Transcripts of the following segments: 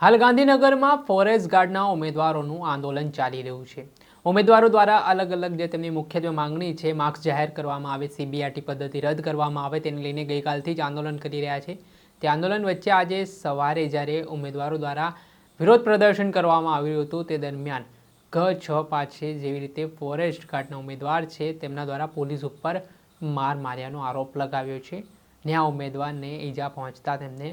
હાલ ગાંધીનગરમાં ફોરેસ્ટ ગાર્ડના ઉમેદવારોનું આંદોલન ચાલી રહ્યું છે. ઉમેદવારો દ્વારા અલગ અલગ જે તેમની મુખ્યત્વે માંગણી છે, માર્ક્સ જાહેર કરવામાં આવે સીબીઆરટી પદ્ધતિ રદ કરવામાં આવે, તેને લઈને ગઈકાલથી જ આંદોલન કરી રહ્યા છે. તે આંદોલન વચ્ચે આજે સવારે જ્યારે ઉમેદવારો દ્વારા વિરોધ પ્રદર્શન કરવામાં આવ્યું હતું, તે દરમિયાન ઘ, છ પાછે જેવી રીતે ફોરેસ્ટ ગાર્ડના ઉમેદવાર છે, તેમના દ્વારા પોલીસ ઉપર માર માર્યાનો આરોપ લગાવ્યો છે. ને આ ઉમેદવારને ઈજા પહોંચતા તેમને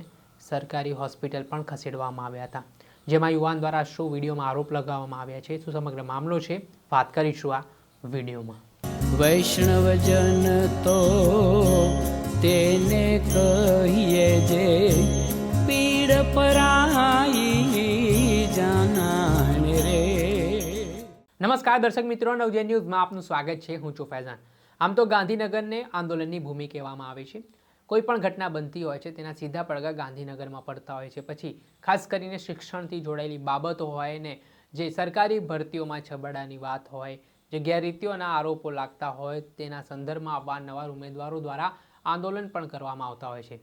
સરકારી હોસ્પિટલ પણ ખસેડવામાં આવ્યા હતા. જેમાં યુવાન દ્વારા શું વિડીયોમાં આરોપ લગાવવામાં આવ્યા છે. શું સમગ્ર મામલો છે. વાત કરીશું આ વિડીયોમાં. વૈષ્ણવજન તો તેને કહીએ જે પીડ પરાઈ જાનાને રે. નમસ્કાર દર્શક મિત્રો નવજે ન્યૂઝમાં આપનું સ્વાગત છે. હું છું ફૈઝાન. આમ તો ગાંધીનગરને આંદોલનની ભૂમિ કહેવામાં આવે છે. કોઈ પણ ઘટના બનતી હોય છે, તેના સીધા પડઘા ગાંધીનગરમાં પડતા હોય છે. પછી ખાસ કરીને શિક્ષણથી જોડાયેલી બાબતો હોય ને, જે સરકારી ભરતીઓમાં છબડાની વાત હોય, જે ગેરરીતિઓના આરોપો લાગતા હોય, તેના સંદર્ભમાં અવારનવાર ઉમેદવારો દ્વારા આંદોલન પણ કરવામાં આવતા હોય છે.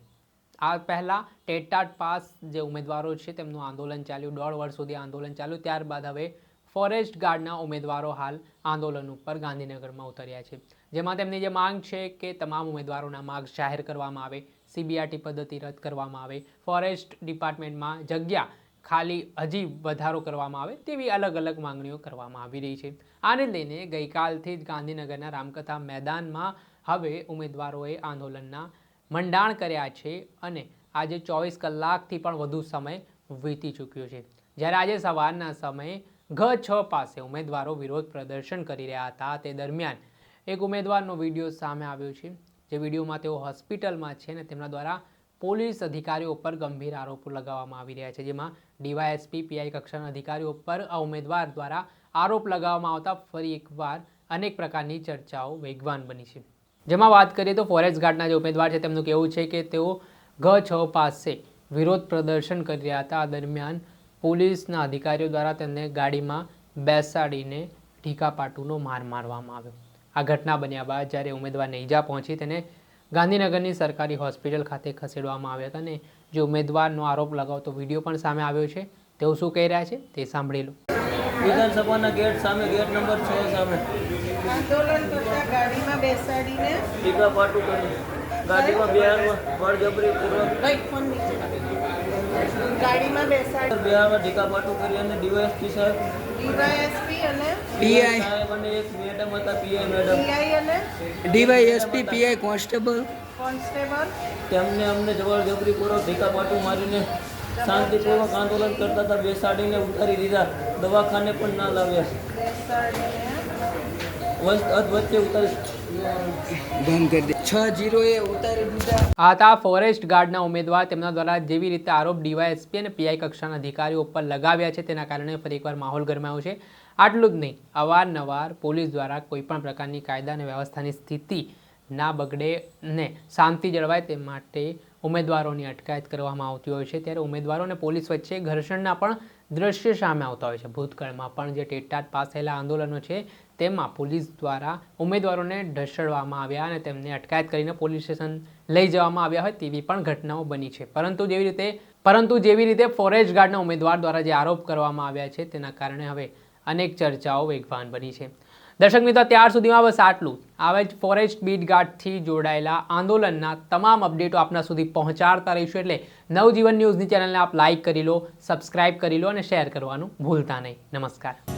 આ પહેલાં ટેટાટ પાસ જે ઉમેદવારો છે, તેમનું આંદોલન ચાલ્યું. દોઢ વર્ષ સુધી આંદોલન ચાલ્યું. ત્યારબાદ હવે ફોરેસ્ટ ગાર્ડના ઉમેદવારો હાલ આંદોલન ઉપર ગાંધીનગરમાં ઉતર્યા છે. જેમાં તેમની જે માંગ છે કે તમામ ઉમેદવારોના માર્ગ જાહેર કરવામાં આવે સીબીઆરટી પદ્ધતિ રદ કરવામાં આવે, ફોરેસ્ટ ડિપાર્ટમેન્ટમાં જગ્યા ખાલી હજી વધારો કરવામાં આવે તેવી અલગ અલગ માંગણીઓ કરવામાં આવી રહી છે. આને લઈને ગઈકાલથી જ ગાંધીનગરના રામકથા મેદાનમાં હવે ઉમેદવારોએ આંદોલનના મંડાણ કર્યા છે અને આજે ચોવીસ કલાકથી પણ વધુ સમય વીતી ચૂક્યો છે. જ્યારે આજે સવારના સમયે ઘ, છ પાસે ઉમેદવારો વિરોધ પ્રદર્શન કરી રહ્યા હતા તે દરમિયાન એક ઉમેદવારનો વીડિયો સામે આવ્યો છે, જે વિડીયોમાં તેઓ હોસ્પિટલમાં છે અને તેમના દ્વારા પોલીસ અધિકારીઓ ઉપર ગંભીર આરોપો લગાવવામાં આવી રહ્યા છે, જેમાં ડીવાયએસપી, પીઆઈ કક્ષાના અધિકારીઓ પર આ ઉમેદવાર દ્વારા આરોપ લગાવવામાં આવતા ફરી એકવાર અનેક પ્રકારની ચર્ચાઓ વેગવાન બની છે. જેમાં વાત કરીએ તો ફોરેસ્ટ ગાર્ડના જે ઉમેદવાર છે, તેમનું કહેવું છે કે તેઓ ઘ, છ પાસે વિરોધ પ્રદર્શન કરી રહ્યા હતા આ દરમિયાન પોલીસના અધિકારીઓ દ્વારા તેમને ગાડીમાં બેસાડીને ઢીકાપાટુનો માર મારવામાં આવ્યો. આ ઘટના બન્યા બાદ જ્યારે ઉમેદવારને ઈજા પહોંચી તેને ગાંધીનગરની સરકારી હોસ્પિટલ ખાતે ખસેડવામાં આવ્યા હતા અને જે ઉમેદવારનો આરોપ લગાવતો વીડિયો પણ સામે આવ્યો છે. તેઓ શું કહી રહ્યા છે તે સાંભળી લો. વિધાનસભાના ગેટ સામે, ગેટ નંબર છ સામે. આંદોલન કરતા ગાડીમાં બેસાડીને ટીકા પાટું કરી ગાડીમાં બિહારમાં બળજબરી પૂર્વક ગાડીમાં બેસાડી. બિહારમાં ટીકા પાટું કરી અને ડીવાયએસપી સાહેબ. ડીવાયએસપી અને પીઆઈ સાહેબ અને એક મેડમ હતા પીઆઈ મેડમ પીઆઈ અને ડીવાયએસપી પીઆઈ કોન્સ્ટેબલ. કોન્સ્ટેબલ. તેમને અમને જબરજબરી પૂર્વક ટીકા પાટું મારીને શાંતિપૂર્વક આંદોલન કરતા હતા બેસાડીને ઉતારી દીધા. દવાખાને પણ ના લાવ્યા. હતા ફોરેસ્ટ ગાર્ડના ઉમેદવાર. તેમના દ્વારા જેવી રીતે આરોપ ડીવાયએસપી અને પીઆઈ કક્ષાના અધિકારીઓ ઉપર લગાવ્યા છે તેના કારણે ફરી એકવાર માહોલ ગરમાયો છે. આટલું જ નહીં અવારનવાર પોલીસ દ્વારા કોઈપણ પ્રકારની કાયદા અને વ્યવસ્થાની સ્થિતિ ના બગડે ને શાંતિ જળવાય તે માટે ઉમેદવારોની અટકાયત કરવામાં આવતી હોય છે. ત્યારે ઉમેદવારો અને પોલીસ વચ્ચે ઘર્ષણના પણ દ્રશ્ય સામે આવતા હોય છે. ભૂતકાળમાં પણ જે ટેટાટ પાસ થયેલા આંદોલનો છે તેમાં પોલીસ દ્વારા ઉમેદવારોને ઢસડવામાં આવ્યા અને તેમને અટકાયત કરીને પોલીસ સ્ટેશન લઈ જવામાં આવ્યા હોય તેવી પણ ઘટનાઓ બની છે. પરંતુ જેવી રીતે, પરંતુ જેવી રીતે ફોરેસ્ટ ગાર્ડના ઉમેદવાર દ્વારા જે આરોપ કરવામાં આવ્યા છે, તેના કારણે હવે અનેક ચર્ચાઓ વેગવાન બની છે. દર્શક મિત્રો, ત્યાર સુધીમાં બસ આટલું આવે જ ફોરેસ્ટ બીટ ગાર્ડથી જોડાયેલા આંદોલનના તમામ અપડેટો આપના સુધી પહોંચાડતા રહીશું એટલે નવજીવન ન્યૂઝની ચેનલને આપ લાઇક કરી લો, સબસ્ક્રાઇબ કરી લો અને શેર કરવાનું ભૂલતા નહીં. નમસ્કાર.